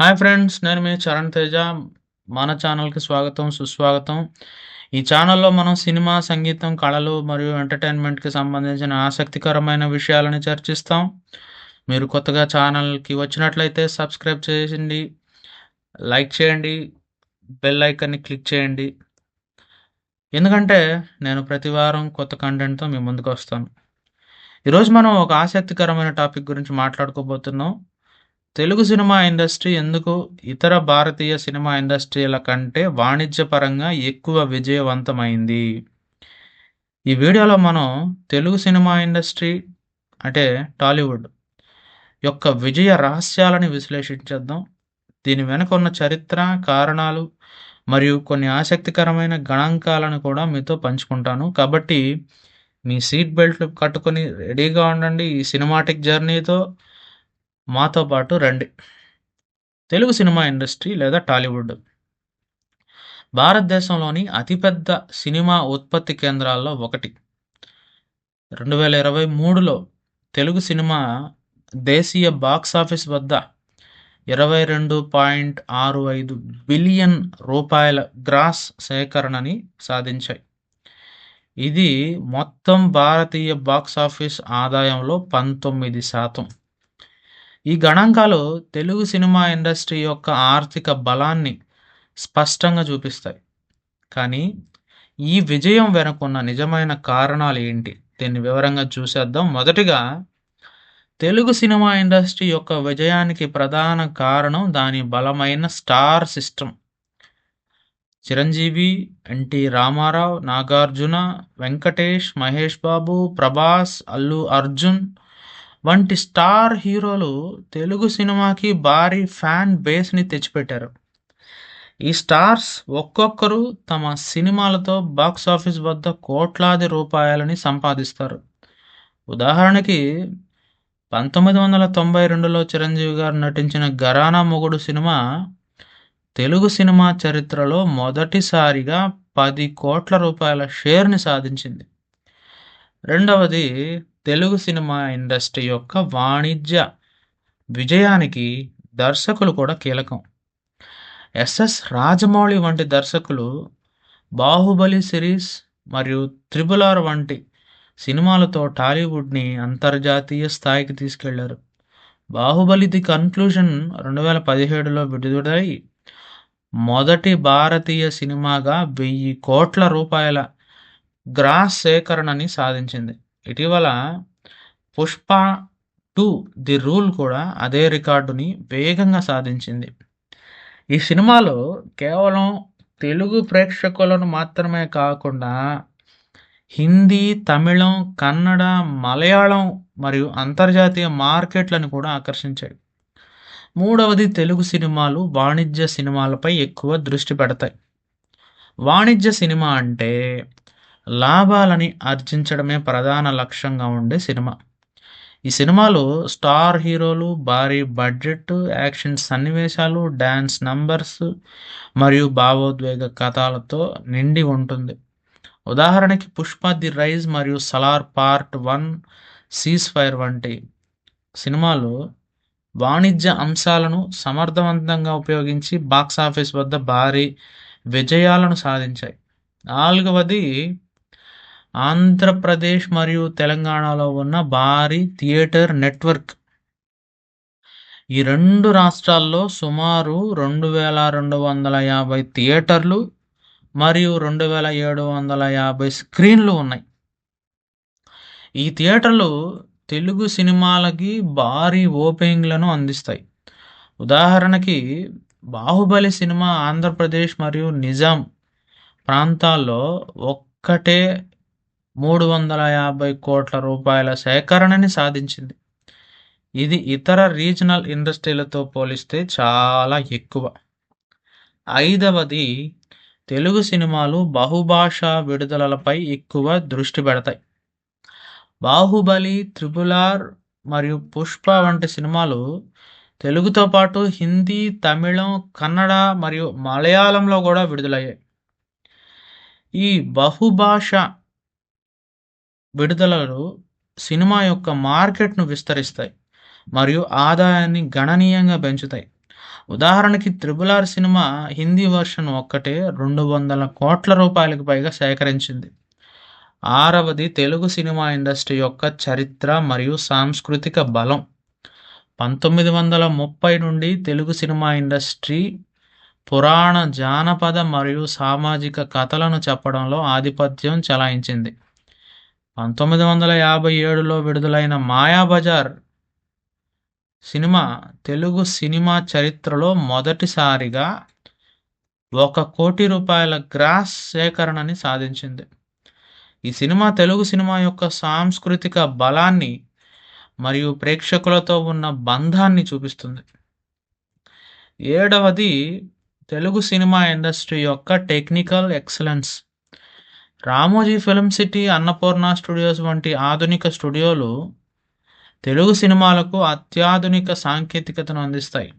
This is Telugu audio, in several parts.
హాయ్ ఫ్రెండ్స్ నేను మీ చరణ్ తేజ. మన ఛానల్కి స్వాగతం సుస్వాగతం. ఈ ఛానల్లో మనం సినిమా సంగీతం కళలు మరియు ఎంటర్టైన్మెంట్కి సంబంధించిన ఆసక్తికరమైన విషయాలను చర్చిస్తాం. మీరు కొత్తగా ఛానల్కి వచ్చినట్లయితే సబ్స్క్రైబ్ చేయండి లైక్ చేయండి బెల్ ఐకన్ని క్లిక్ చేయండి. ఎందుకంటే నేను ప్రతి వారం కొత్త కంటెంట్తో మీ ముందుకు వస్తాను. ఈరోజు మనం ఒక ఆసక్తికరమైన టాపిక్ గురించి మాట్లాడుకోబోతున్నాం. తెలుగు సినిమా ఇండస్ట్రీ ఎందుకు ఇతర భారతీయ సినిమా ఇండస్ట్రీల కంటే వాణిజ్యపరంగా ఎక్కువ విజయవంతమైంది? ఈ వీడియోలో మనం తెలుగు సినిమా ఇండస్ట్రీ అంటే టాలీవుడ్ యొక్క విజయ రహస్యాలని విశ్లేషించేద్దాం. దీని వెనుక ఉన్న చరిత్ర కారణాలు మరియు కొన్ని ఆసక్తికరమైన గణాంకాలను కూడా మీతో పంచుకుంటాను. కాబట్టి మీ సీట్ బెల్ట్ కట్టుకొని రెడీగా ఉండండి ఈ సినిమాటిక్ జర్నీతో. మాతో పాటు రండి. తెలుగు సినిమా ఇండస్ట్రీ లేదా టాలీవుడ్. భారతదేశంలోని అతిపెద్ద సినిమా ఉత్పత్తి కేంద్రాల్లో ఒకటి. రెండు వేల ఇరవై మూడులో తెలుగు సినిమా దేశీయ బాక్స్ ఆఫీస్ వద్ద ఇరవై రెండు పాయింట్ ఆరు ఐదు బిలియన్ రూపాయల గ్రాస్ సేకరణని సాధించాయి. ఇది మొత్తం భారతీయ బాక్స్ ఆఫీస్ ఆదాయంలో పంతొమ్మిది శాతం. ఈ గణాంకాలు తెలుగు సినిమా ఇండస్ట్రీ యొక్క ఆర్థిక బలాన్ని స్పష్టంగా చూపిస్తాయి. కానీ ఈ విజయం వెనుకున్న నిజమైన కారణాలు ఏంటి? దీన్ని వివరంగా చూసేద్దాం. మొదటిగా తెలుగు సినిమా ఇండస్ట్రీ యొక్క విజయానికి ప్రధాన కారణం దాని బలమైన star system. Chiranjeevi NT Ramarao Nagarjuna Venkatesh Mahesh Babu Prabhas Allu Arjun వంటి స్టార్ హీరోలు తెలుగు సినిమాకి భారీ ఫ్యాన్ బేస్ని తెచ్చిపెట్టారు. ఈ స్టార్స్ ఒక్కొక్కరు తమ సినిమాలతో బాక్స్ ఆఫీస్ వద్ద కోట్లాది రూపాయలని సంపాదిస్తారు. ఉదాహరణకి పంతొమ్మిది వందల తొంభై రెండులో చిరంజీవి గారు నటించిన గరానా మొగుడు సినిమా తెలుగు సినిమా చరిత్రలో మొదటిసారిగా పది కోట్ల రూపాయల షేర్ని సాధించింది. రెండవది తెలుగు సినిమా ఇండస్ట్రీ యొక్క వాణిజ్య విజయానికి దర్శకులు కూడా కీలకం. ఎస్ఎస్ రాజమౌళి వంటి దర్శకులు బాహుబలి సిరీస్ మరియు త్రిబుల్ ఆర్ వంటి సినిమాలతో టాలీవుడ్ని అంతర్జాతీయ స్థాయికి తీసుకెళ్ళారు. బాహుబలి ది కన్క్లూజన్ రెండు వేల పదిహేడులో విడుదలై మొదటి భారతీయ సినిమాగా వెయ్యి కోట్ల రూపాయల గ్రాస్ సేకరణని సాధించింది. ఇటీవల పుష్ప టూ ది రూల్ కూడా అదే రికార్డుని వేగంగా సాధించింది. ఈ సినిమాలో కేవలం తెలుగు ప్రేక్షకులను మాత్రమే కాకుండా హిందీ తమిళం కన్నడ మలయాళం మరియు అంతర్జాతీయ మార్కెట్లను కూడా ఆకర్షించాయి. మూడవది తెలుగు సినిమాలు వాణిజ్య సినిమాలపై ఎక్కువ దృష్టి పెడతాయి. వాణిజ్య సినిమా అంటే లాభాలని ఆర్జించడమే ప్రధాన లక్ష్యంగా ఉండే సినిమా. ఈ సినిమాలో స్టార్ హీరోలు భారీ బడ్జెట్ యాక్షన్ సన్నివేశాలు డ్యాన్స్ నంబర్స్ మరియు భావోద్వేగ కథలతో నిండి ఉంటుంది. ఉదాహరణకి పుష్ప ది రైజ్ మరియు Salaar part one cease fire వంటి సినిమాలు వాణిజ్య అంశాలను సమర్థవంతంగా ఉపయోగించి బాక్స్ ఆఫీస్ వద్ద భారీ విజయాలను సాధించాయి. నాలుగవది ఆంధ్రప్రదేశ్ మరియు తెలంగాణలో ఉన్న భారీ థియేటర్ నెట్వర్క్. ఈ రెండు రాష్ట్రాల్లో సుమారు రెండు వేల రెండు వందల యాభై థియేటర్లు మరియు రెండు వేల ఏడు వందల యాభై స్క్రీన్లు ఉన్నాయి. ఈ థియేటర్లు తెలుగు సినిమాలకి భారీ ఓపెనింగ్లను అందిస్తాయి. ఉదాహరణకి బాహుబలి సినిమా ఆంధ్రప్రదేశ్ మరియు నిజాం ప్రాంతాల్లో ఒక్కటే మూడు వందల యాభై కోట్ల రూపాయల సేకరణని సాధించింది. ఇది ఇతర రీజనల్ ఇండస్ట్రీలతో పోలిస్తే చాలా ఎక్కువ. ఐదవది తెలుగు సినిమాలు బహుభాషా విడుదలలపై ఎక్కువ దృష్టి పెడతాయి. బాహుబలి త్రిపులార్ మరియు పుష్ప వంటి సినిమాలు తెలుగుతో పాటు హిందీ తమిళం కన్నడ మరియు మలయాళంలో కూడా విడుదలయ్యాయి. ఈ బహుభాష విడుదలలు సినిమా యొక్క మార్కెట్ను విస్తరిస్తాయి మరియు ఆదాయాన్ని గణనీయంగా పెంచుతాయి ఉదాహరణకి 'triple R' cinema Hindi version ఒక్కటే రెండు వందల కోట్ల రూపాయలకు పైగా సేకరించింది. ఆరవది తెలుగు సినిమా ఇండస్ట్రీ యొక్క చరిత్ర మరియు సాంస్కృతిక బలం. 1930 నుండి తెలుగు సినిమా ఇండస్ట్రీ పురాణ, జానపద మరియు సామాజిక కథలను చెప్పడంలో ఆధిపత్యం చెలాయించింది. 1957లో విడుదలైన 'మాయాబజార్' సినిమా తెలుగు సినిమా చరిత్రలో మొదటిసారిగా ఒక కోటి రూపాయల గ్రాస్ సేకరణని సాధించింది. ఈ సినిమా తెలుగు సినిమా యొక్క సాంస్కృతిక బలాన్ని మరియు ప్రేక్షకులతో ఉన్న బంధాన్ని చూపిస్తుంది. ఏడవది తెలుగు సినిమా ఇండస్ట్రీ యొక్క technical excellence. Ramoji film city, Annapurna studios వంటి ఆధునిక స్టూడియోలు తెలుగు సినిమాలకు అత్యాధునిక సాంకేతికతను అందిస్తాయి.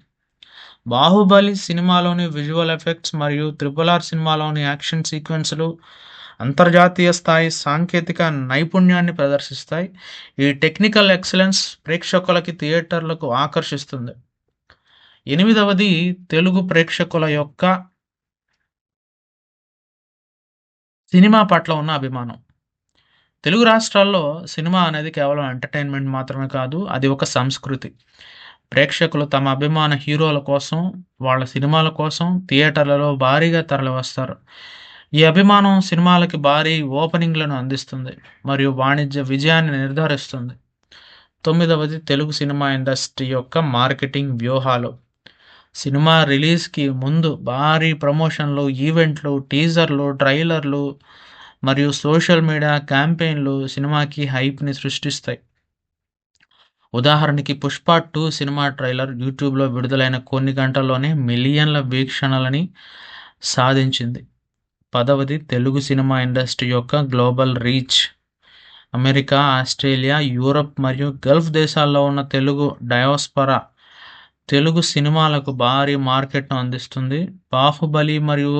'బాహుబలి' సినిమాలోని విజువల్ ఎఫెక్ట్స్ మరియు 'త్రిపుల్ ఆర్' సినిమాలోని యాక్షన్ సీక్వెన్స్‌లు అంతర్జాతీయ స్థాయి సాంకేతిక నైపుణ్యాన్ని ప్రదర్శిస్తాయి. ఈ టెక్నికల్ ఎక్సలెన్స్ ప్రేక్షకులకి థియేటర్లకు ఆకర్షిస్తుంది. ఎనిమిదవది తెలుగు ప్రేక్షకుల యొక్క సినిమా పట్ల ఉన్న అభిమానం. తెలుగు రాష్ట్రాల్లో సినిమా అనేది కేవలం ఎంటర్‌టైన్‌మెంట్ మాత్రమే కాదు. అది ఒక సంస్కృతి. ప్రేక్షకులు తమ అభిమాన హీరోల కోసం, వాళ్ళ సినిమాల కోసం థియేటర్లలో భారీగా తరలివస్తారు. ఈ అభిమానం సినిమాలకి భారీ ఓపెనింగ్‌లను అందిస్తుంది మరియు వాణిజ్య విజయాన్ని నిర్ధారిస్తుంది. తొమ్మిదవది తెలుగు సినిమా ఇండస్ట్రీ యొక్క మార్కెటింగ్ వ్యూహాలు. సినిమా రిలీజ్‌కి ముందు భారీ ప్రమోషన్లు, ఈవెంట్లు, టీజర్లు, ట్రైలర్లు మరియు సోషల్ మీడియా క్యాంపెయిన్‌లు సినిమాకి హైప్‌ని సృష్టిస్తాయి. ఉదాహరణకి 'పుష్ప టూ' సినిమా ట్రైలర్ యూట్యూబ్‌లో విడుదలైన కొన్ని గంటల్లోనే మిలియన్ల వీక్షణలని సాధించింది. పదవది తెలుగు సినిమా ఇండస్ట్రీ యొక్క global reach. America, Australia, Europe మరియు గల్ఫ్ దేశాల్లో ఉన్న తెలుగు డయోస్పరా తెలుగు సినిమాలకు భారీ మార్కెట్‌ను అందిస్తుంది. 'బాహుబలి' మరియు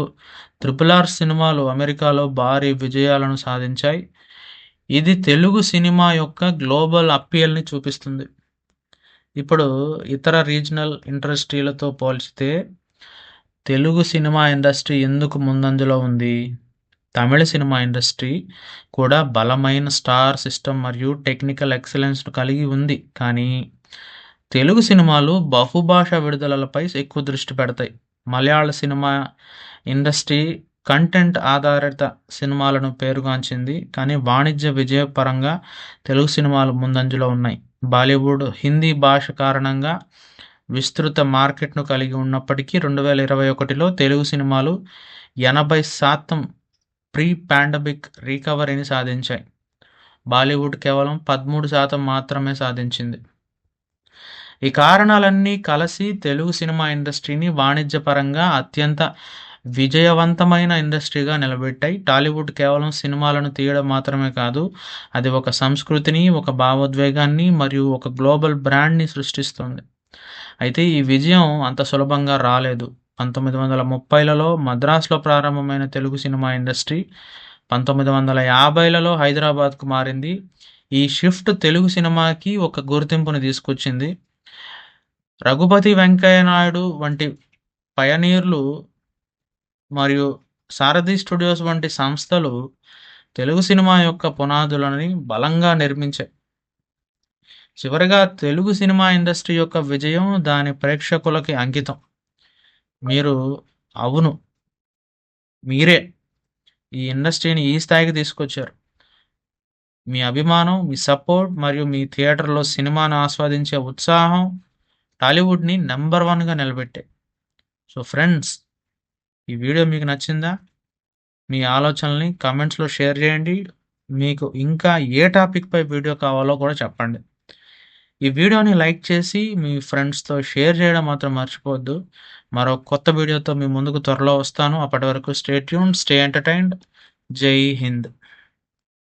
'త్రిపుల్ ఆర్' సినిమాలు అమెరికాలో భారీ విజయాలను సాధించాయి. ఇది తెలుగు సినిమా యొక్క గ్లోబల్ అప్పీల్‌ని చూపిస్తుంది. ఇప్పుడు ఇతర రీజనల్ ఇండస్ట్రీలతో పోల్చితే తెలుగు సినిమా ఇండస్ట్రీ ఎందుకు ముందంజలో ఉంది? తమిళ సినిమా ఇండస్ట్రీ కూడా బలమైన స్టార్ సిస్టమ్ మరియు టెక్నికల్ ఎక్సలెన్స్‌ను కలిగి ఉంది. కానీ తెలుగు సినిమాలు బహుభాష విడుదలలపై ఎక్కువ దృష్టి పెడతాయి. మలయాళ సినిమా ఇండస్ట్రీ కంటెంట్ ఆధారిత సినిమాలను పేరుగాంచింది. కానీ వాణిజ్య విజయపరంగా తెలుగు సినిమాలు ముందంజలో ఉన్నాయి. బాలీవుడ్, హిందీ భాష కారణంగా విస్తృత మార్కెట్‌ను కలిగి ఉన్నప్పటికీ 2021లో తెలుగు సినిమాలు 80% ప్రీ పాండమిక్ రికవరీని సాధించాయి. బాలీవుడ్ కేవలం 13% మాత్రమే సాధించింది. ఈ కారణాలన్నీ కలిసి తెలుగు సినిమా ఇండస్ట్రీని వాణిజ్యపరంగా అత్యంత విజయవంతమైన ఇండస్ట్రీగా నిలబెట్టాయి. టాలీవుడ్ కేవలం సినిమాలను తీయడం మాత్రమే కాదు. అది ఒక సంస్కృతిని, ఒక భావోద్వేగాన్ని మరియు ఒక గ్లోబల్ బ్రాండ్‌ని సృష్టిస్తుంది అయితే ఈ విజయం అంత సులభంగా రాలేదు. 1930లలో మద్రాసులో ప్రారంభమైన తెలుగు సినిమా ఇండస్ట్రీ 1950లలో హైదరాబాద్‌కు మారింది. ఈ షిఫ్ట్ తెలుగు సినిమాకి ఒక గుర్తింపుని తీసుకొచ్చింది. రఘుపతి వెంకయ్య నాయుడు వంటి పయనీర్లు మరియు సారథి స్టూడియోస్ వంటి సంస్థలు తెలుగు సినిమా యొక్క పునాదులని బలంగా నిర్మించాయి. చివరిగా తెలుగు సినిమా ఇండస్ట్రీ యొక్క విజయం దాని ప్రేక్షకులకి అంకితం. మీరు అవును. మీరే ఈ ఇండస్ట్రీని ఈ స్థాయికి తీసుకొచ్చారు. మీ అభిమానం, మీ సపోర్ట్ మరియు మీ థియేటర్‌లో సినిమాను ఆస్వాదించే ఉత్సాహం టాలీవుడ్‌ని నెంబర్ వన్‌గా నిలబెట్టాయి. సో ఫ్రెండ్స్ ఈ వీడియో మీకు నచ్చిందా? మీ ఆలోచనల్ని కామెంట్స్‌లో షేర్ చేయండి. మీకు ఇంకా ఏ టాపిక్‌పై వీడియో కావాలో కూడా చెప్పండి. ఈ వీడియోని లైక్ చేసి మీ ఫ్రెండ్స్‌తో షేర్ చేయడం మాత్రం మర్చిపోవద్దు. మరో కొత్త వీడియోతో మీ ముందుకు త్వరలో వస్తాను. అప్పటి వరకు స్టే ట్యూన్ స్టే ఎంటర్‌టైన్డ్. జై హింద్.